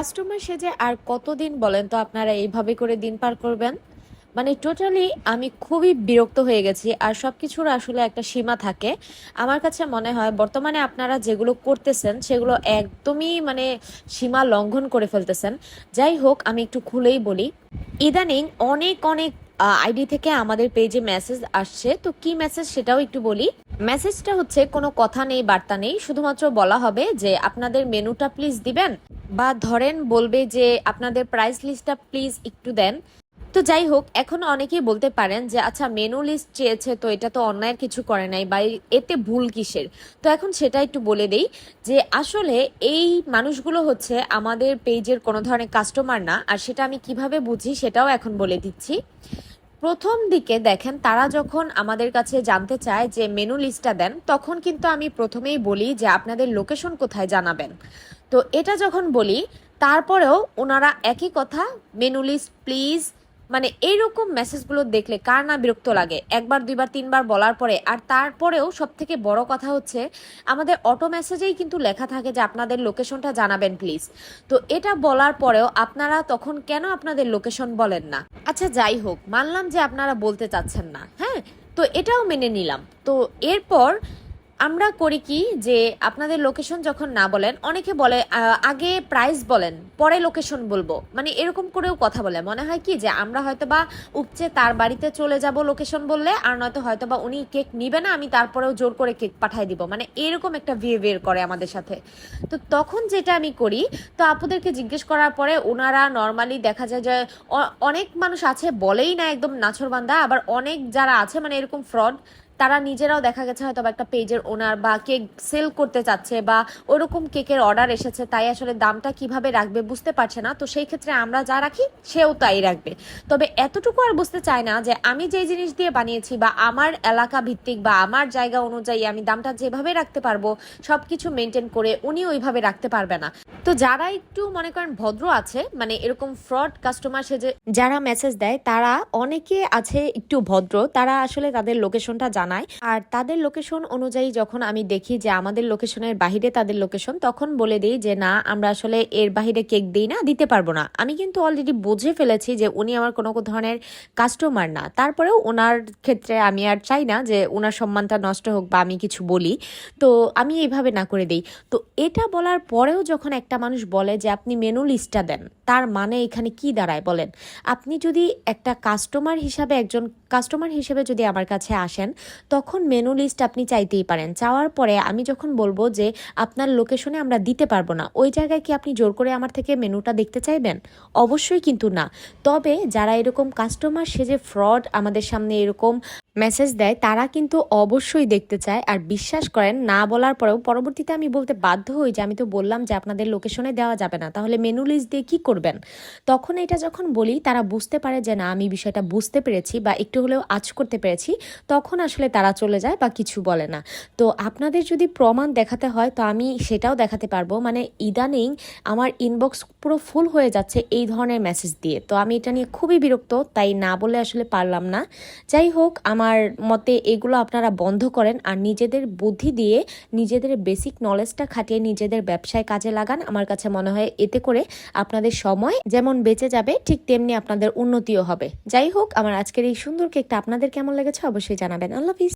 Customer সেজে আর কতদিন বলেন তো আপনারা এইভাবে করে দিন পার করবেন? মানে টোটালি আমি খুবই বিরক্ত হয়ে গেছি আর সব কিছুর আসলে একটা সীমা থাকে। আমার কাছে মনে হয় বর্তমানে আপনারা যেগুলো করতেছেন সেগুলো একদমই মানে সীমা লঙ্ঘন করে ফেলতেছেন। যাই হোক, আমি একটু খুলেই বলি। ইদানিং অনেক অনেক আইডি থেকে আমাদের পেজে মেসেজ আসছে। তো কি মেসেজ সেটাও একটু বলি। মেসেজটা হচ্ছে, কোনো কথা নেই, বার্তা নেই। শুধুমাত্র বলা হবে যে, আপনাদের মেনুটা প্লিজ দিবেন বা ধরেন বলবে যে, আপনাদের প্রাইস লিস্টটা প্লিজ একটু দেন। তো যাই হোক, এখন অনেকেই বলতে পারেন যে আচ্ছা মেনু লিস্ট চেয়েছে তো এটা তো অন্যায়ের কিছু করে নাই বা এতে ভুল কিসের? তো এখন সেটা একটু বলে দেই যে, আসলে এই মানুষগুলো হচ্ছে আমাদের পেজের কোনো ধরনের কাস্টমার না। আর সেটা আমি কীভাবে বুঝি সেটাও এখন বলে দিচ্ছি। প্রথম দিকে দেখেন, তারা যখন আমাদের কাছে জানতে চায় যে মেনু লিস্টটা দেন, তখন কিন্তু আমি প্রথমেই বলি যে আপনাদের লোকেশন কোথায় জানাবেন। তো এটা যখন বলি, তারপরেও ওনারা একই কথা মেনু লিস্ট প্লিজ মানে এইরকম মেসেজগুলো দেখলে কার না বিরক্ত লাগে? একবার, দুইবার, তিনবার বলার পরে। আর তারপরেও সব থেকে বড় কথা হচ্ছে, আমাদের অটো মেসেজেই কিন্তু লেখা থাকে যে আপনাদের লোকেশনটা জানাবেন প্লিজ তো এটা বলার পরেও আপনারা তখন কেন আপনাদের লোকেশন বলেন না? আচ্ছা যাই হোক, মানলাম যে আপনারা বলতে চাচ্ছেন না হ্যাঁ? তো এটাও মেনে নিলাম। তো এরপর আমরা করি কি যে আপনাদের লোকেশন যখন না বলেন, অনেকে বলে আগে প্রাইস বলেন, পরে লোকেশন বলব। মানে এরকম করেও কথা বলে। মনে হয় কি যে আমরা হয়তো বা উপচে তার বাড়িতে চলে যাব লোকেশন বললে, আর নয়তো হয়তো বা উনি কেক নিবে না, আমি তারপরেও জোর করে কেক পাঠাই দিব। মানে এরকম একটা বিহেভিয়ার করে আমাদের সাথে। তো তখন যেটা আমি করি, তো আপুদেরকে জিজ্ঞেস করার পরে ওনারা নর্মালি দেখা যায় যে অনেক মানুষ আছে বলেই না একদম নাছরবান্ধা আবার অনেক যারা আছে মানে এরকম ফ্রড তারা নিজেরাও দেখা গেছে হয়তো একটা পেজের ওনার বা কেক সেল করতে চাচ্ছে বা ওরকম কেকের অর্ডার এসেছে, তাই আসলে দামটা কীভাবে রাখবে বুঝতে পারছে না। তো সেই ক্ষেত্রে আমরা যা রাখি সেও তাই রাখবে। তবে এতটুকু আর বুঝতে চায় না যে আমি যেই জিনিস দিয়ে বানিয়েছি বা আমার এলাকা ভিত্তিক বা আমার জায়গা অনুযায়ী আমি দামটা যেভাবে রাখতে পারব সব কিছু মেনটেন করে উনি ওইভাবে রাখতে পারবে না। তো যারা একটু মনে করেন ভদ্র আছে মানে এরকম ফ্রড কাস্টমার সেজে যারা মেসেজ দেয়, তারা অনেকে আছে একটু ভদ্র, তারা আসলে তাদের লোকেশনটা জানায়। আর তাদের লোকেশন অনুযায়ী যখন আমি দেখি যে আমাদের লোকেশনের বাহিরে তাদের লোকেশন, তখন বলে দিই যে, না, আমরা আসলে এর বাহিরে কেক দিই না, দিতে পারব না। আমি কিন্তু অলরেডি বুঝে ফেলেছি যে উনি আমার কোনো ধরনের কাস্টমার না। তারপরেও ওনার ক্ষেত্রে আমি আর চাই না যে ওনার সম্মানটা নষ্ট হোক বা আমি কিছু বলি। তো আমি এইভাবে না করে দিই। তো এটা বলার পরেও যখন একটা মানুষ বলে যে, আপনি মেনু লিস্টটা দেন, তার মানে এখানে কি দাঁড়ায় বলেন? আপনি যদি একটা কাস্টমার হিসাবে একজন কাস্টমার হিসেবে যদি আমার কাছে আসেন তখন মেনু লিস্ট আপনি চাইতেই পারেন। চাওয়ার পরে আমি যখন বলব যে, আপনার লোকেশনে আমরা দিতে পারব না, ওই জায়গায় কি আপনি জোর করে আমার থেকে মেনুটা দেখতে চাইবেন? অবশ্যই কিন্তু না। তবে যারা এরকম কাস্টমার সে যে ফ্রড আমাদের সামনে এরকম মেসেজ দেয়, তারা কিন্তু অবশ্যই দেখতে চায় আর বিশ্বাস করেন, না বলার পরেও পরবর্তীতে আমি বলতে বাধ্য হই যে আমি তো বললাম যে আপনাদের লোকেশনে দেওয়া যাবে না। তাহলে মেনু লিস্ট দিয়ে কি করবেন? তখন এটা যখন বলি, তারা বুঝতে পারে যে না, আমি বিষয়টা বুঝতে পেরেছি বা একটু হলেও আজ করতে পেরেছি, তখন আসলে তারা চলে যায় বা কিছু বলে না। তো আপনাদের যদি প্রমাণ দেখাতে হয়, তো আমি সেটাও দেখাতে পারব। মানে ইদানিং আমার ইনবক্স পুরো ফুল হয়ে যাচ্ছে এই ধরনের মেসেজ দিয়ে। তো আমি এটা নিয়ে খুবই বিরক্ত, তাই না বলে আসলে পারলাম না। যাই হোক আমার মতে এগুলো আপনারা বন্ধ করেন আর নিজেদের বুদ্ধি দিয়ে নিজেদের বেসিক নলেজটা খাটিয়ে নিজেদের ব্যবসায় কাজে লাগান। আমার কাছে মনে হয় এতে করে আপনাদের সময় যেমন বেঁচে যাবে, ঠিক তেমনি আপনাদের উন্নতিও হবে। যাই হোক, আমার আজকের এই সুন্দর কেকটা আপনাদের কেমন লেগেছে অবশ্যই জানাবেন। আল্লাহ হাফিজ।